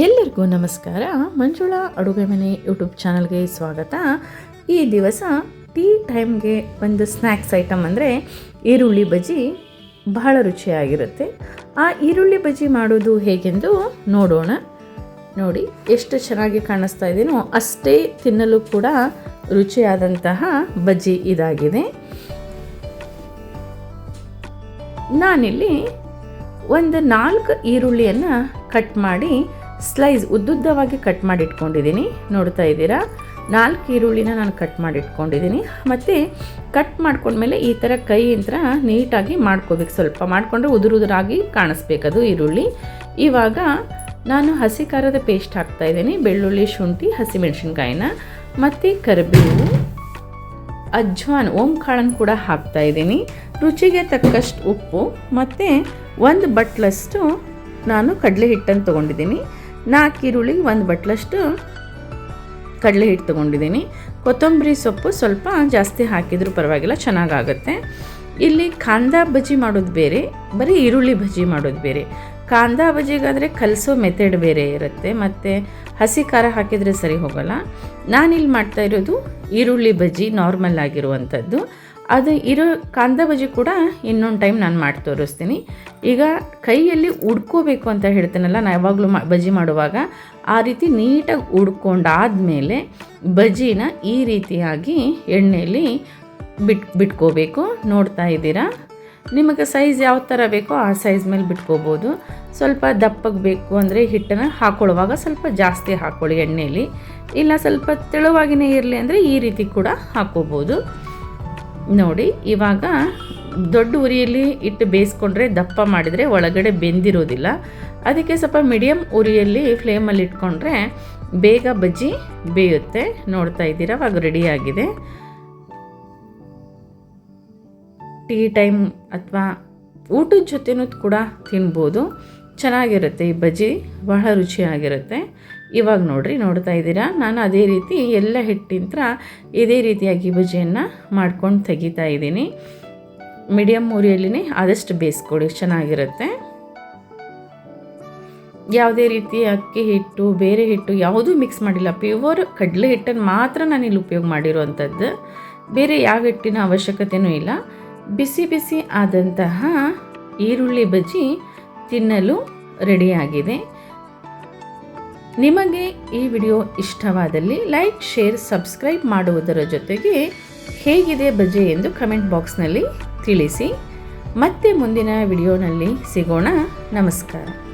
ಎಲ್ಲರಿಗೂ ನಮಸ್ಕಾರ. ಮಂಜುಳಾ ಅಡುಗೆ ಮನೆ ಯೂಟ್ಯೂಬ್ ಚಾನಲ್ಗೆ ಸ್ವಾಗತ. ಈ ದಿವಸ ಟೀ ಟೈಮ್ಗೆ ಒಂದು ಸ್ನ್ಯಾಕ್ಸ್ ಐಟಮ್ ಅಂದರೆ ಈರುಳ್ಳಿ ಬಜ್ಜಿ ಬಹಳ ರುಚಿಯಾಗಿರುತ್ತೆ. ಆ ಈರುಳ್ಳಿ ಬಜ್ಜಿ ಮಾಡೋದು ಹೇಗೆಂದು ನೋಡೋಣ. ನೋಡಿ, ಎಷ್ಟು ಚೆನ್ನಾಗಿ ಕಾಣಿಸ್ತಾ ಇದೆಯೋ ಅಷ್ಟೇ ತಿನ್ನಲು ಕೂಡ ರುಚಿಯಾದಂತಹ ಬಜ್ಜಿ ಇದಾಗಿದೆ. ನಾನಿಲ್ಲಿ ಒಂದು ನಾಲ್ಕು ಈರುಳ್ಳಿಯನ್ನು ಕಟ್ ಮಾಡಿ ಸ್ಲೈಸ್ ಉದ್ದುದ್ದವಾಗಿ ಕಟ್ ಮಾಡಿ ಇಟ್ಕೊಂಡಿದ್ದೀನಿ ನೋಡ್ತಾ ಇದ್ದೀರಾ? ನಾಲ್ಕು ಈರುಳ್ಳಿನ ನಾನು ಕಟ್ ಮಾಡಿ ಇಟ್ಕೊಂಡಿದ್ದೀನಿ ಮತ್ತು ಕಟ್ ಮಾಡ್ಕೊಂಡ್ಮೇಲೆ ಈ ಥರ ಕೈಯಿಂದ ನೀಟಾಗಿ ಮಾಡ್ಕೋಬೇಕು. ಸ್ವಲ್ಪ ಮಾಡಿಕೊಂಡ್ರೆ ಉದುರು ಉದುರಾಗಿ ಕಾಣಿಸ್ಬೇಕದು ಈರುಳ್ಳಿ. ಇವಾಗ ನಾನು ಹಸಿ ಖಾರದ ಪೇಸ್ಟ್ ಹಾಕ್ತಾ ಇದ್ದೀನಿ. ಬೆಳ್ಳುಳ್ಳಿ, ಶುಂಠಿ, ಹಸಿಮೆಣಸಿನ್ಕಾಯಿನ. ಮತ್ತು ಕರಿಬೇವು, ಅಜ್ವಾನ್ ಓಂ ಕಾಳನ್ನು ಕೂಡ ಹಾಕ್ತಾ ಇದ್ದೀನಿ. ರುಚಿಗೆ ತಕ್ಕಷ್ಟು ಉಪ್ಪು. ಮತ್ತು ಒಂದು ಬಟ್ಲಷ್ಟು ನಾನು ಕಡಲೆ ಹಿಟ್ಟನ್ನು ತೊಗೊಂಡಿದ್ದೀನಿ. ನಾಲ್ಕು ಈರುಳ್ಳಿಗೆ ಒಂದು ಬಟ್ಲಷ್ಟು ಕಡಲೆ ಹಿಟ್ಟು ತೊಗೊಂಡಿದ್ದೀನಿ. ಕೊತ್ತಂಬರಿ ಸೊಪ್ಪು ಸ್ವಲ್ಪ ಜಾಸ್ತಿ ಹಾಕಿದರೂ ಪರವಾಗಿಲ್ಲ, ಚೆನ್ನಾಗಾಗುತ್ತೆ. ಇಲ್ಲಿ ಕಾಂದಾ ಬಜ್ಜಿ ಮಾಡೋದು ಬೇರೆ, ಬರೀ ಈರುಳ್ಳಿ ಬಜ್ಜಿ ಮಾಡೋದು ಬೇರೆ. ಕಾಂದ ಬಜ್ಜಿಗಾದರೆ ಕಲಸೋ ಮೆಥಡ್ ಬೇರೆ ಇರುತ್ತೆ, ಮತ್ತು ಹಸಿ ಖಾರ ಹಾಕಿದರೆ ಸರಿ ಹೋಗಲ್ಲ. ನಾನಿಲ್ಲಿ ಮಾಡ್ತಾ ಇರೋದು ಈರುಳ್ಳಿ ಬಜ್ಜಿ ನಾರ್ಮಲ್ ಆಗಿರುವಂಥದ್ದು. ಅದು ಇರೋ ಕಾಂದ ಬಜ್ಜಿ ಕೂಡ ಇನ್ನೊಂದು ಟೈಮ್ ನಾನು ಮಾಡಿ ತೋರಿಸ್ತೀನಿ. ಈಗ ಕೈಯಲ್ಲಿ ಉಡ್ಕೋಬೇಕು ಅಂತ ಹೇಳ್ತೀನಲ್ಲ, ನಾನು ಯಾವಾಗಲೂ ಮಾ ಬಜ್ಜಿ ಮಾಡುವಾಗ, ಆ ರೀತಿ ನೀಟಾಗಿ ಉಡ್ಕೊಂಡಾದಮೇಲೆ ಬಜ್ಜಿನ ಈ ರೀತಿಯಾಗಿ ಎಣ್ಣೆಯಲ್ಲಿ ಬಿಟ್ ಬಿಟ್ಕೋಬೇಕು. ನೋಡ್ತಾ ಇದ್ದೀರಾ? ನಿಮಗೆ ಸೈಜ್ ಯಾವ ಥರ ಬೇಕೋ ಆ ಸೈಜ್ ಮೇಲೆ ಬಿಟ್ಕೋಬೋದು. ಸ್ವಲ್ಪ ದಪ್ಪಗೆ ಬೇಕು ಅಂದರೆ ಹಿಟ್ಟನ್ನು ಹಾಕ್ಕೊಳ್ಳುವಾಗ ಸ್ವಲ್ಪ ಜಾಸ್ತಿ ಹಾಕ್ಕೊಳ್ಳಿ ಎಣ್ಣೆಯಲ್ಲಿ ಇಲ್ಲ ಸ್ವಲ್ಪ ತೆಳುವಾಗಿನೇ ಇರಲಿ ಅಂದರೆ ಈ ರೀತಿ ಕೂಡ ಹಾಕ್ಕೋಬೋದು ನೋಡಿ, ಇವಾಗ ದೊಡ್ಡ ಉರಿಯಲ್ಲಿ ಇಟ್ಟು ಬೇಯಿಸ್ಕೊಂಡ್ರೆ ದಪ್ಪ ಮಾಡಿದರೆ ಒಳಗಡೆ ಬೆಂದಿರೋದಿಲ್ಲ. ಅದಕ್ಕೆ ಸ್ವಲ್ಪ ಮೀಡಿಯಮ್ ಉರಿಯಲ್ಲಿ ಫ್ಲೇಮಲ್ಲಿ ಇಟ್ಕೊಂಡ್ರೆ ಬೇಗ ಬಜ್ಜಿ ಬೇಯುತ್ತೆ. ನೋಡ್ತಾ ಇದ್ದೀರಾ ಅವಾಗ ರೆಡಿಯಾಗಿದೆ ಟೀ ಟೈಮ್ ಅಥವಾ ಊಟದ ಜೊತೆನೂ ಕೂಡ ತಿನ್ಬೋದು. ಚೆನ್ನಾಗಿರುತ್ತೆ ಈ ಬಜ್ಜಿ, ಬಹಳ ರುಚಿಯಾಗಿರುತ್ತೆ. ಇವಾಗ ನೋಡಿರಿ, ನೋಡ್ತಾ ಇದ್ದೀರಾ? ನಾನು ಅದೇ ರೀತಿ ಎಲ್ಲ ಹಿಟ್ಟಿಂತ್ರ ಇದೇ ರೀತಿಯಾಗಿ ಭುಜಿಯನ್ನು ಮಾಡ್ಕೊಂಡು ತೆಗಿತಾ ಇದ್ದೀನಿ. ಮೀಡಿಯಮ್ ಉರಿಯಲ್ಲಿನೇ ಆದಷ್ಟು ಬೇಯಿಸ್ಕೊಡಿ, ಚೆನ್ನಾಗಿರುತ್ತೆ. ಯಾವುದೇ ರೀತಿ ಅಕ್ಕಿ ಹಿಟ್ಟು, ಬೇರೆ ಹಿಟ್ಟು ಯಾವುದೂ ಮಿಕ್ಸ್ ಮಾಡಿಲ್ಲ. ಪ್ಯೂವರ್ ಕಡಲೆ ಹಿಟ್ಟನ್ನು ಮಾತ್ರ ನಾನು ಇಲ್ಲಿ ಉಪಯೋಗ ಮಾಡಿರುವಂಥದ್ದು ಬೇರೆ ಯಾವ ಹಿಟ್ಟಿನ ಅವಶ್ಯಕತೆಯೂ ಇಲ್ಲ. ಬಿಸಿ ಬಿಸಿ ಆದಂತಹ ಈರುಳ್ಳಿ ಬಜ್ಜಿ ತಿನ್ನಲು ರೆಡಿಯಾಗಿದೆ ನಿಮಗೆ ಈ ವಿಡಿಯೋ ಇಷ್ಟವಾದಲ್ಲಿ ಲೈಕ್, ಶೇರ್, ಸಬ್ಸ್ಕ್ರೈಬ್ ಮಾಡುವುದರ ಜೊತೆಗೆ ಹೇಗಿದೆ ಬಜೆ ಎಂದು ಕಮೆಂಟ್ ಬಾಕ್ಸ್ನಲ್ಲಿ ತಿಳಿಸಿ. ಮತ್ತೆ ಮುಂದಿನ ವಿಡಿಯೋನಲ್ಲಿ ಸಿಗೋಣ. ನಮಸ್ಕಾರ.